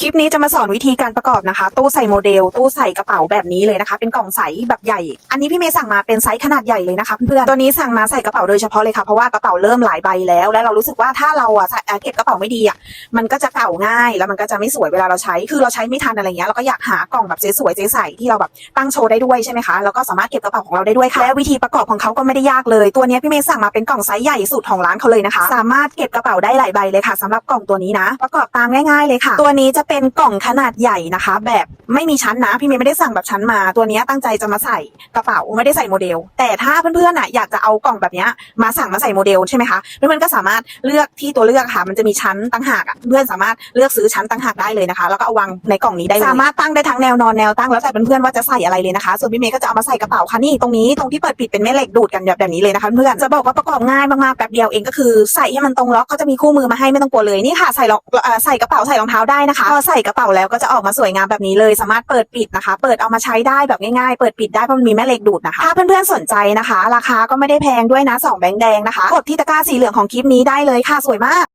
คลิปนี้จะมาสอนวิธีการประกอบนะคะ ตู้ใส่โมเดล ตู้ใส่กระเป๋าแบบนี้เลยนะคะ เป็นกล่องใสแบบใหญ่ อันนี้พี่เมย์สั่งมาเป็นไซส์ขนาดใหญ่เลยนะคะเพื่อนๆตัวนี้สั่งมาใส่กระเป๋าโดยเฉพาะเลยค่ะเพราะว่ากระเป๋าเริ่มหลายใบแล้ว และเรารู้สึกว่าถ้าเราอะใส่เก็บกระเป๋าไม่ดีอะมันก็จะเก่าง่าย แล้วมันก็จะไม่สวยเวลาเราใช้ คือเราใช้ไม่ทันอะไรเงี้ยเราก็อยากหากล่องแบบสวยๆใสๆที่เราแบบตั้งโชว์ได้ด้วยใช่ไหมคะแล้วก็สามารถเก็บกระเป๋าของเราได้ด้วยค่ะและวิธีประกอบของเขาก็ไม่ได้ยากเลย ตัวนี้พี่เมย์สั่งมาเป็นกล่องไซส์ใหญ่สุดของร้านเขาเลยนะคะ สามารถเก็บกระเป๋าได้หลายใบเลยค่ะสำหรับกล่องตัวนี้นะ ประกอบตามง่าย ๆเลยค่ะ ตัวนี้จะเป็นกล่องขนาดใหญ่นะคะ แบบ ไม่มีชั้นนะพี่เมย์ไม่ได้สั่งแบบชั้นมา ตัวนี้ตั้งใจจะมาใส่กระเป๋าไม่ได้ใส่โมเดล แต่ถ้าเพื่อนๆน่ะอยากจะเอากล่องแบบนี้มาสั่งมาใส่โมเดลใช่ไหมคะเพื่อนๆก็สามารถเลือกที่ตัวเลือกค่ะ มันจะมีชั้นตั้งหากอะเพื่อนสามารถเลือกซื้อชั้นตั้งหากได้เลยนะคะ แล้วก็เอาวางในกล่องนี้ได้เลยสามารถตั้งได้ทั้งแนวนอนแนวตั้งแล้วแต่เพื่อนๆว่าจะใส่อะไรเลยนะคะส่วนพี่เมย์ก็จะเอามาใส่กระเป๋าค่ะนี่ตรงนี้ตรงที่เปิดปิดเป็นแม่เหล็กดูดกันแบบนี้เลยนะคะเพื่อนจะบอกว่าประกอบง่ายมากๆแป๊บเดียวเองก็คือใส่ให้มันตรงล็อกเขาจะมีคู่มือมาให้ไม่ต้องกลัวเลยนี่ค่ะใส่ล็อกใส่กระเป๋าใส่รองเท้าได้นะคะพอใส่กระเป๋าแล้วก็จะออกมาสวยงามแบบนี้เลยสามารถเปิดปิดนะคะ เปิดเอามาใช้ได้แบบง่ายๆ เปิดปิดได้เพราะมันมีแม่เหล็กดูดนะคะ ถ้าเพื่อนๆสนใจนะคะ ราคาก็ไม่ได้แพงด้วยนะสองแบงค์แดงนะคะ กดที่ตะกร้าสีเหลืองของคลิปนี้ได้เลยค่ะสวยมาก